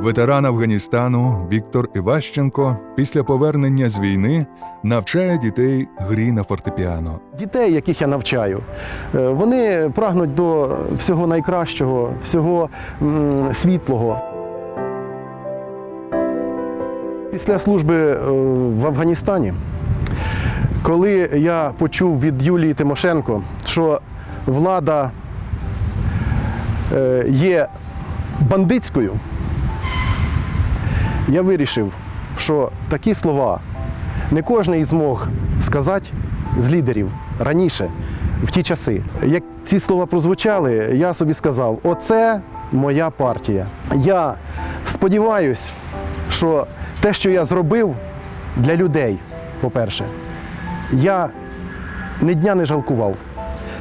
Ветеран Афганістану Віктор Іващенко після повернення з війни навчає дітей грі на фортепіано. Дітей, яких я навчаю, е, вони прагнуть до всього найкращого, всього світлого. Після служби е, в Афганістані, коли я почув від Юлії Тимошенко, що влада е, є бандитською, я вирішив, що такі слова не кожен змог сказати з лідерів раніше, в ті часи. Як ці слова прозвучали, я собі сказав: оце моя партія. Я сподіваюсь, що те, що я зробив для людей, по-перше, я ні дня не жалкував,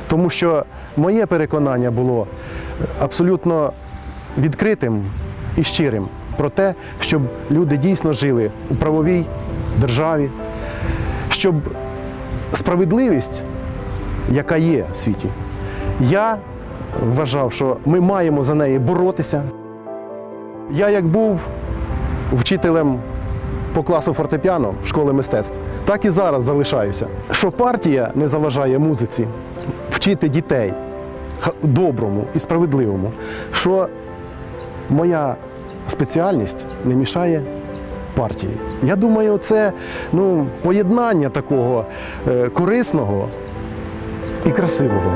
тому що моє переконання було абсолютно відкритим і щирим про те, щоб люди дійсно жили у правовій державі, щоб справедливість, яка є в світі, я вважав, що ми маємо за неї боротися. Я як був вчителем по класу фортепіано школи мистецтв, так і зараз залишаюся. Що партія не заважає музиці вчити дітей доброму і справедливому, що моя спеціальність не мішає партії. Я думаю, це ну, поєднання такого е, корисного і красивого.